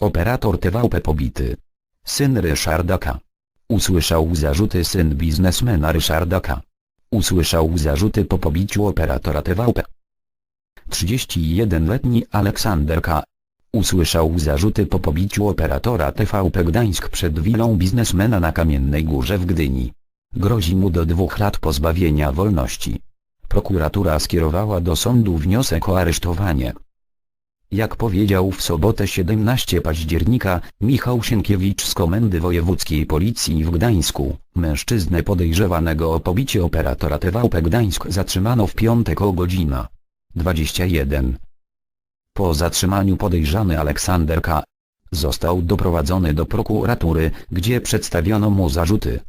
Operator TVP pobity. Syn Ryszarda K. Usłyszał zarzuty syn biznesmena Ryszarda K. Usłyszał zarzuty po pobiciu operatora TVP. 31-letni Aleksander K. Usłyszał zarzuty po pobiciu operatora TVP Gdańsk przed wilą biznesmena na Kamiennej Górze w Gdyni. Grozi mu do dwóch lat pozbawienia wolności. Prokuratura skierowała do sądu wniosek o aresztowanie. Jak powiedział w sobotę 17 października, Michał Sienkiewicz z Komendy Wojewódzkiej Policji w Gdańsku, mężczyznę podejrzewanego o pobicie operatora TVP Gdańsk zatrzymano w piątek o godzina 21. Po zatrzymaniu podejrzany Aleksander K. został doprowadzony do prokuratury, gdzie przedstawiono mu zarzuty.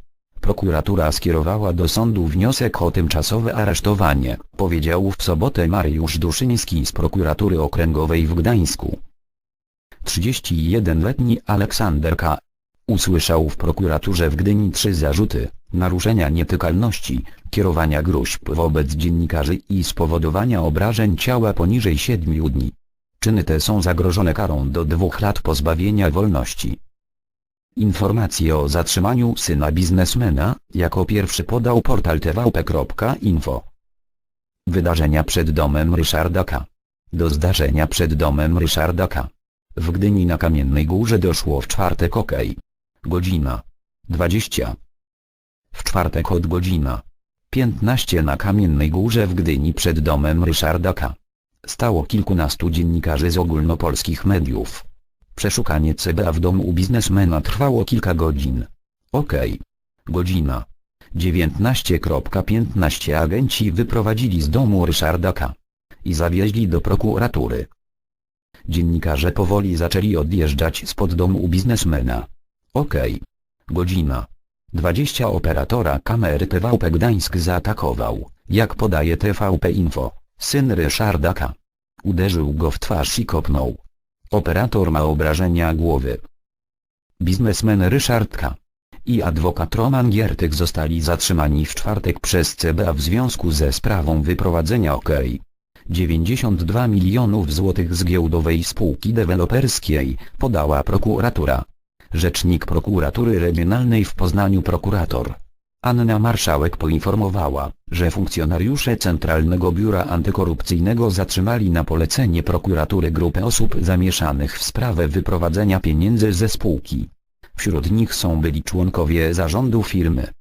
Prokuratura skierowała do sądu wniosek o tymczasowe aresztowanie, powiedział w sobotę Mariusz Duszyński z prokuratury okręgowej w Gdańsku. 31-letni Aleksander K. usłyszał w prokuraturze w Gdyni trzy zarzuty, naruszenia nietykalności, kierowania gruźb wobec dziennikarzy i spowodowania obrażeń ciała poniżej 7 dni. Czyny te są zagrożone karą do dwóch lat pozbawienia wolności. Informacje o zatrzymaniu syna biznesmena, jako pierwszy podał portal tvp.info. Wydarzenia przed domem Ryszarda K. Do zdarzenia przed domem Ryszarda K. W Gdyni na Kamiennej Górze doszło w czwartek ok. Godzina 20. W czwartek od godzina 15 na Kamiennej Górze w Gdyni przed domem Ryszarda K. Stało kilkunastu dziennikarzy z ogólnopolskich mediów. Przeszukanie CBA w domu u biznesmena trwało kilka godzin. Ok. Godzina 19.15 agenci wyprowadzili z domu Ryszarda K. i zawieźli do prokuratury. Dziennikarze powoli zaczęli odjeżdżać spod domu u biznesmena. Ok. Godzina 20 operatora kamery TVP Gdańsk zaatakował, jak podaje TVP Info, syn Ryszarda K. Uderzył go w twarz i kopnął. Operator ma obrażenia głowy. Biznesmen Ryszard K. i adwokat Roman Giertych zostali zatrzymani w czwartek przez CBA w związku ze sprawą wyprowadzenia OK. 92 milionów złotych z giełdowej spółki deweloperskiej, podała prokuratura. Rzecznik prokuratury regionalnej w Poznaniu prokurator. Anna Marszałek poinformowała, że funkcjonariusze Centralnego Biura Antykorupcyjnego zatrzymali na polecenie prokuratury grupę osób zamieszanych w sprawę wyprowadzenia pieniędzy ze spółki. Wśród nich są byli członkowie zarządu firmy,